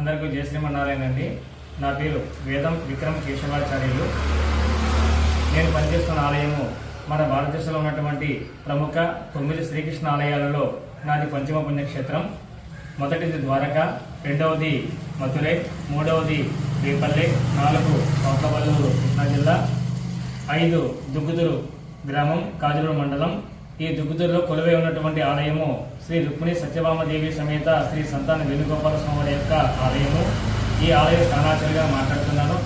అందరికీ జయ శ్రీమన్నారాయణ అండి. నా పేరు వేదం విక్రమ్ కేశవాచార్యులు. నేను పనిచేస్తున్న ఆలయము మన భారతదేశంలో ఉన్నటువంటి ప్రముఖ తొమ్మిది శ్రీకృష్ణ ఆలయాలలో నాది పంచమ పుణ్యక్షేత్రం. మొదటిది ద్వారక రెండవది మధురై మూడవది రేపల్లె నాలుగు కోట్లవల్లూరు కృష్ణా జిల్లా ఐదు దుగ్గుదురు గ్రామం కాజులూరు మండలం. ఈ దుగ్గుదురులో కొలువై ఉన్నటువంటి ఆలయము శ్రీ రుక్మిణి సత్యభామదేవి సమేత శ్రీ సంతాన వేణుగోపాల స్వామి యొక్క ఆలయము. ఈ ఆలయ స్థానాచారిగా మాట్లాడుతున్నాను.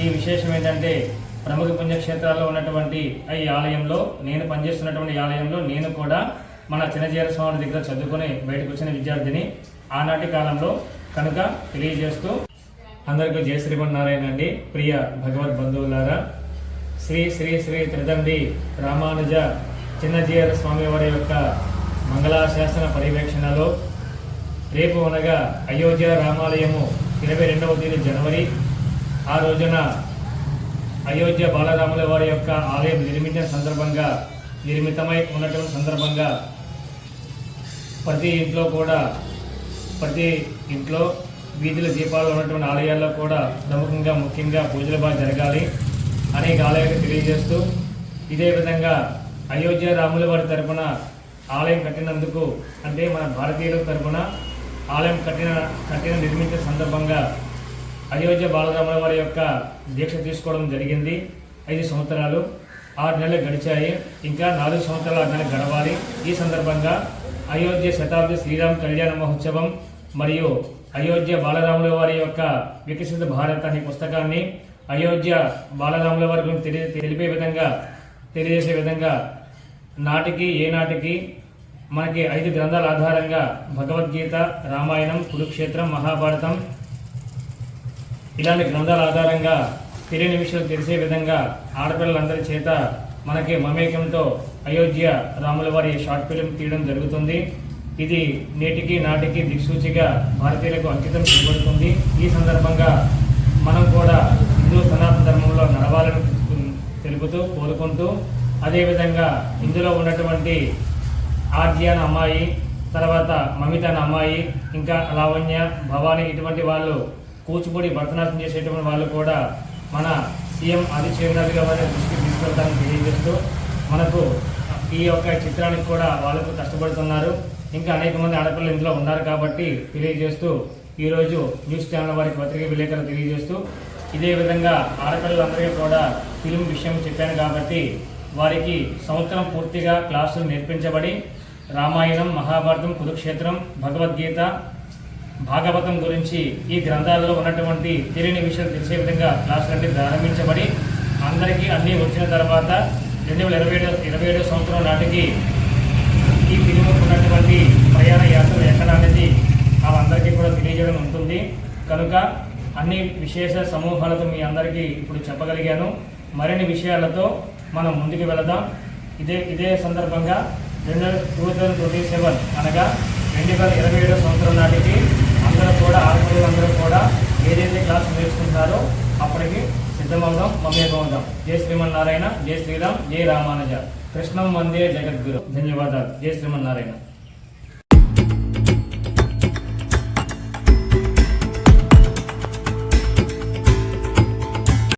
ఈ విశేషం ఏంటంటే ప్రముఖ పుణ్యక్షేత్రాల్లో ఉన్నటువంటి ఈ ఆలయంలో నేను పనిచేస్తున్నటువంటి ఆలయంలో నేను కూడా మన చిన్నజీర స్వామి దగ్గర చదువుకొని బయటకు వచ్చిన విద్యార్థిని ఆనాటి కాలంలో కనుక తెలియజేస్తూ అందరికీ జయ శ్రీమన్నారాయణ అండి. ప్రియ భగవద్ బంధువులారా శ్రీ శ్రీ శ్రీ త్రిదండి రామానుజ చిన్నజీయర స్వామి వారి యొక్క మంగళాశాసన పర్యవేక్షణలో రేపు అనగా అయోధ్య రామాలయము ఇరవై రెండవ తేదీ జనవరి. ఆ రోజున అయోధ్య బాలరాముల వారి యొక్క ఆలయం నిర్మించిన సందర్భంగా నిర్మితమై ఉన్నటువంటి సందర్భంగా ప్రతి ఇంట్లో కూడా ప్రతి ఇంట్లో వీధుల దీపాలు ఉన్నటువంటి ఆలయాల్లో కూడా ప్రముఖంగా ముఖ్యంగా పూజలు బాగా జరగాలి. అనేక ఆలయాలకు తెలియజేస్తూ ఇదే విధంగా అయోధ్య రాముల వారి తరపున ఆలయం కట్టినందుకు అంటే మన భారతీయుల తరపున ఆలయం కట్టిన కట్టిన నిర్మించిన సందర్భంగా అయోధ్య బాలరాముల వారి యొక్క దీక్ష తీసుకోవడం జరిగింది. ఐదు సంవత్సరాలు ఆరు నెలలు గడిచాయి. ఇంకా నాలుగు సంవత్సరాలు ఆరు నెలలు గడవాలి. ఈ సందర్భంగా అయోధ్య శతాబ్ది శ్రీరామ్ కళ్యాణ మహోత్సవం మరియు అయోధ్య బాలరాముల వారి యొక్క వికసిత భారత్ అనే పుస్తకాన్ని అయోధ్య బాలరాముల వారి గురించి తెలియ తెలిపే విధంగా తెలియజేసే విధంగా నాటికి ఏ నాటికి మనకి ఐదు గ్రంథాల ఆధారంగా భగవద్గీత రామాయణం కురుక్షేత్రం మహాభారతం ఇలాంటి గ్రంథాల ఆధారంగా తెలియని విషయాలు తెలిసే విధంగా ఆడపిల్లలందరి చేత మనకి మమేకంతో అయోధ్య రాముల వారి షార్ట్ ఫిలిం తీయడం జరుగుతుంది. ఇది నేటికి నాటికి దిక్సూచిగా భారతీయులకు అంకితం చేయబడుతుంది. ఈ సందర్భంగా మనం కూడా హిందూ సనాతన ధర్మంలో నడవాలని తెలుపుతూ కోరుకుంటూ అదేవిధంగా ఇందులో ఉన్నటువంటి ఆర్య అమ్మాయి తర్వాత మమిత అనే అమ్మాయి ఇంకా లావణ్య భవాని ఇటువంటి వాళ్ళు కూచిపూడి భరతనాట్యం చేసేటువంటి వాళ్ళు కూడా మన సీఎం ఆదిత్యనాథ్ గారి దృష్టికి తీసుకెళ్తారని తెలియజేస్తూ మనకు ఈ యొక్క చిత్రానికి కూడా వాళ్ళకు కష్టపడుతున్నారు. ఇంకా అనేక మంది ఆడపిల్లలు ఇందులో ఉన్నారు కాబట్టి తెలియజేస్తూ ఈరోజు న్యూస్ ఛానల్ వారికి పత్రిక విలేకరులు తెలియజేస్తూ ఇదే విధంగా ఆడపిల్లలందరికీ కూడా ఫిలిం విషయం చెప్పాను కాబట్టి వారికి సంవత్సరం పూర్తిగా క్లాసులు నేర్పించబడి రామాయణం మహాభారతం కురుక్షేత్రం భగవద్గీత భాగవతం గురించి ఈ గ్రంథాలలో ఉన్నటువంటి తెలియని విషయాలు తెలిసే విధంగా క్లాసులన్నీ ప్రారంభించబడి అందరికీ అన్నీ వచ్చిన తర్వాత రెండు వేల ఇరవై ఏడు ఇరవై ఏడో సంవత్సరం నాటికి ఈ ఫిలింకు ఉన్నటువంటి ప్రయాణ యాత్ర ఎక్కడ అనేది వాళ్ళందరికీ కూడా తెలియజేయడం ఉంటుంది. కనుక అన్ని విశేష సమూహాలతో మీ అందరికీ ఇప్పుడు చెప్పగలిగాను. మరిన్ని విషయాలతో మనం ముందుకు వెళదాం. ఇదే ఇదే సందర్భంగా రెండు టూ థౌజండ్ ట్వంటీ సెవెన్ అనగా రెండు వేల ఇరవై ఏడో సంవత్సరం నాటికి అందరూ కూడా ఆడపిల్లలందరూ కూడా ఏదైతే క్లాస్ నేర్చుకుంటారో అప్పటికి సిద్ధమవుదాం మమేకమవుదాం. జయ శ్రీమన్నారాయణ జై శ్రీరామ్ జయ రామానుజ. కృష్ణం వందే జగద్గురు. ధన్యవాదాలు. జయ శ్రీమన్నారాయణ.